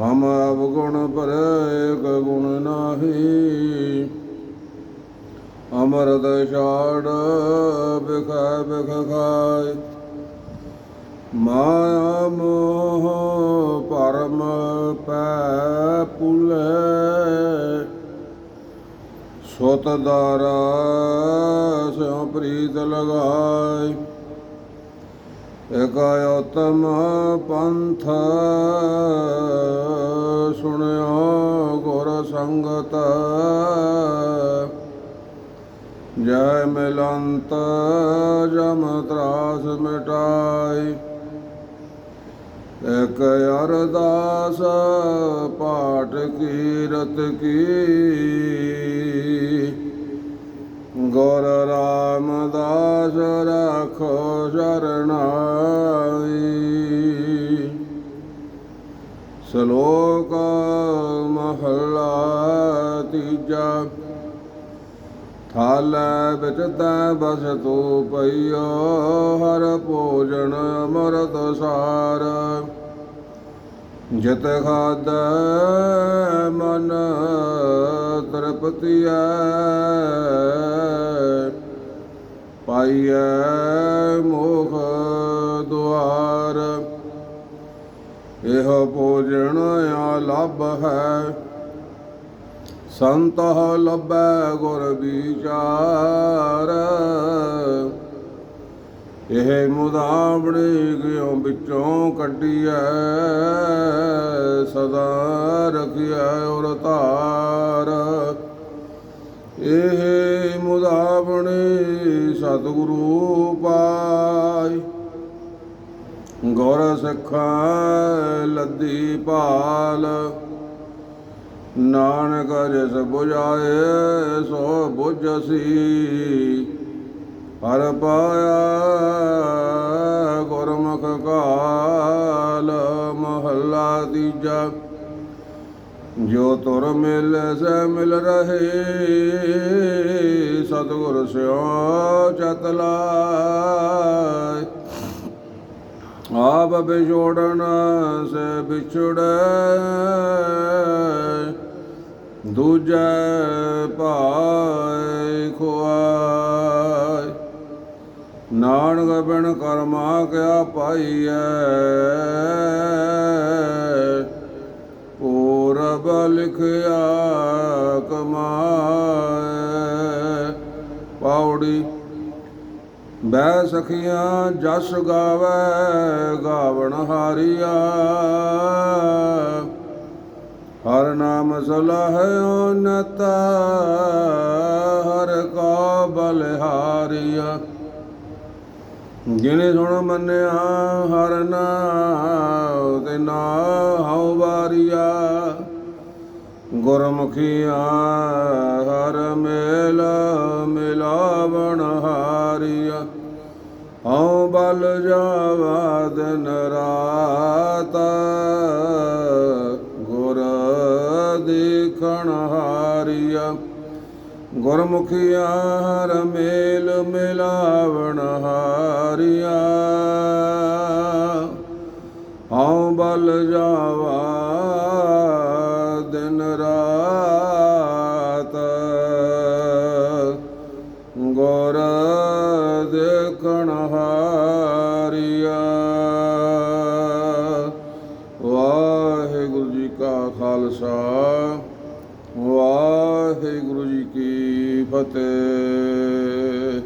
ਹਮ ਅਵਗੁਣ ਪਰ ਏਕ ਗੁਣ ਨਾਹੀ। ਅਮਰਤ ਛਾੜ ਬਿਖੈ ਬਿਖ ਖਾਇ। ਮਾਇਆ ਮੋਹ ਪਰਮ ਪੈ ਪੁਲੇ। ਸੁਤ ਦਾਰਾ ਸਿਉ ਪ੍ਰੀਤ ਲਗਾਇ। ਇਕ ਉਤਮ ਪੰਥ ਸੁਣਿਓ ਗੁਰ ਸੰਗਤ। ਜੈ ਮਿਲੰਤ, ਜਮ ਤਰਾਸ ਮਿਟਾਈ। ਇਕ ਅਰਦਾਸ, ਪਾਠ ਕੀਰਤ ਕੀ। ਰਾਖੋ ਸ਼ਰਣਾਈ ਸ਼ਲੋਕ ਮਹਲਾ ਤੀਜਾ। ਥਾਲੇ ਵਿੱਚ ਤੈ ਬਸ ਤੂੰ ਪਈਓ, ਹਰ ਭੋਜਨ ਅਮਰਤ ਸਾਰ। ਜਿਤ ਖਾਦ ਮਨ ਤ੍ਰਿਪਤੀਐ ਪਾਈਐ ਮੋਖ ਦੁਆਰ। ਇਹ ਭੋਜਨ ਆ ਲੱਭ ਹੈ। ਸੰਤਹ ਲੱਭੈ ਗੁਰ ਵਿਚਾਰ। ਇਹ ਮੁਦਾਵਣੇ ਗਿਓ ਵਿੱਚੋਂ ਕੱਢੀਐ? ਸਦਾ ਰਖਿਆ ਔਰ ਧਾਰ। ਸਤਿਗੁਰੂ ਪਾਈ। ਗੁਰ ਸਿੱਖਾਂ ਲੱਦੀ ਭਾਲ। ਨਾਨਕ ਜਿਸ 부ਝਾਏ ਸੋ 부ਝਸੀ ਹਰ ਪਾਇਆ ਗੁਰਮੁਖ ਕਾਲ, ਮਹੱਲਾ ਤੀਜਾ। ਜੋ ਤੁਰ ਮਿਲ ਸੇ ਮਿਲ ਰਹੇ, ਸਤਿਗੁਰ ਸਿਓ ਚਤ ਲਾਇ ਆਪ ਬਿਛੋੜਨ ਸੇ ਵਿਛੜੈ, ਦੂਜੈ ਭਾਇ ਖੁਆਇ ਨਾਨਕ ਬਿਨ ਕਰਮਾ ਕਿਆ ਪਾਈਐ ਲਿਖਿਆ ਕਮਾਏ। ਪਾਉੜੀ ਬੈ ਸਖੀਆਂ, ਜਸ ਗਾਵੇ, ਗਾਵਣ ਹਾਰੀਆ। ਹਰ ਨਾਮ ਸਲਾਹਿਓ ਨਤਾ ਹਰ ਕਾ ਬਲਿਹਾਰੀਆ ਜਿਨੇ ਸੁਣ ਮੰਨਿਆ, ਹਰ ਨਾਮ ਤੇ ਨਾ ਹਉ ਵਾਰੀਆ। ਗੁਰਮੁਖੀਆ ਹਰ ਮੇਲ ਮਿਲਾਵਣ ਹਾਰੀਆ। ਹਉ ਬਲ ਜਾਵਾ ਦਿਨ ਰਾਤ, ਗੁਰ ਦੇਖਣ ਹਾਰੀਆ। ਗੁਰਮੁਖੀਆ ਹਰ ਮੇਲ ਮਿਲਾਵਣ ਹਾਰੀਆ। ਹਉ ਬਲ ਜਾਵਾ ਦੇਖਣ ਹਾਰੀਆ। ਵਾਹਿਗੁਰੂ ਜੀ ਕਾ ਖਾਲਸਾ ਵਾਹਿਗੁਰੂ ਜੀ ਕੀ ਫਤਿਹ।